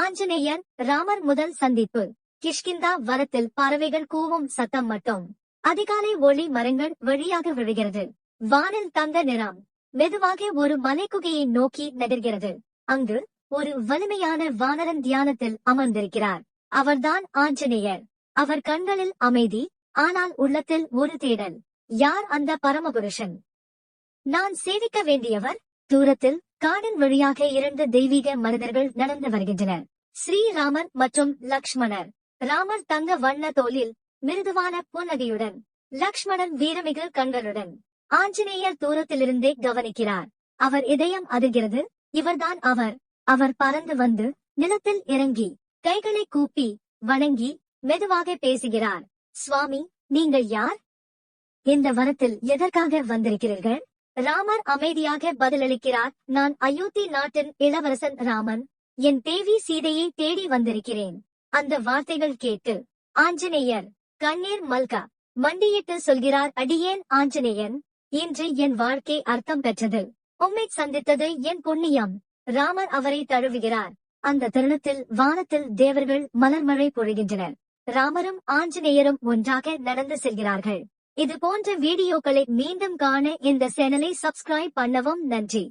ஆஞ்சநேயர் ராமர் முதல் சந்திப்பு. கிஷ்கிந்தா வரத்தில் பறவைகள் கூவும் சத்தம் மட்டும். அதிகாலை ஒளி மரங்கள் வழியாக விழுகிறது. வானில் தங்க நிறம். மெதுவாக ஒரு மலைக்குகையை நோக்கி நகர்கிறது. அங்கு ஒரு வலிமையான வானரன் தியானத்தில் அமர்ந்திருக்கிறார். அவர்தான் ஆஞ்சநேயர். அவர் கண்களில் அமைதி ஆனால் உள்ளத்தில் ஒரு தேடல். யார் அந்த பரமபுருஷன்? நான் சேவிக்க வேண்டியவர்? தூரத்தில் காடின் வழியாக இரண்டு தெய்வீக மனிதர்கள் நடந்து வருகின்றனர். ஸ்ரீராமர் மற்றும் லக்ஷ்மணர். ராமர் தங்க வண்ண தோலில் மிருதுவான புன்னகையுடன் லக்ஷ்மணன் வீரமிகு கண்களுடன் ஆஞ்சநேயர் தூரத்திலிருந்தே கவனிக்கிறார். அவர் இதயம் அதிர்கிறது இவர்தான் அவர். அவர் பறந்து வந்து நிலத்தில் இறங்கி கைகளை கூப்பி வணங்கி மெதுவாக பேசுகிறார். சுவாமி நீங்கள் யார்? இந்த வரத்தில் எதற்காக வந்திருக்கிறீர்கள்? ராமர் அமைதியாக பதிலளிக்கிறார். நான் அயோத்தி நாட்டின் இளவரசன் ராமன். என் தேவி சீதையை தேடி வந்திருக்கிறேன். அந்த வார்த்தைகள் கேட்டு ஆஞ்சநேயர் கண்ணீர் மல்கா. மண்டியிட்டு சொல்கிறார் அடியேன் ஆஞ்சநேயன். இன்று என் வாழ்க்கை அர்த்தம் பெற்றது. உம்மை சந்தித்தது என் புண்ணியம். ராமர் அவரை தழுவுகிறார். அந்த தருணத்தில் வானத்தில் தேவர்கள் மலர்மழை பொழிகின்றனர். ராமரும் ஆஞ்சநேயரும் ஒன்றாக நடந்து செல்கிறார்கள். இது போன்ற வீடியோக்களை மீண்டும் காண இந்த சேனலை சப்ஸ்கிரைப் பண்ணவும் நன்றி.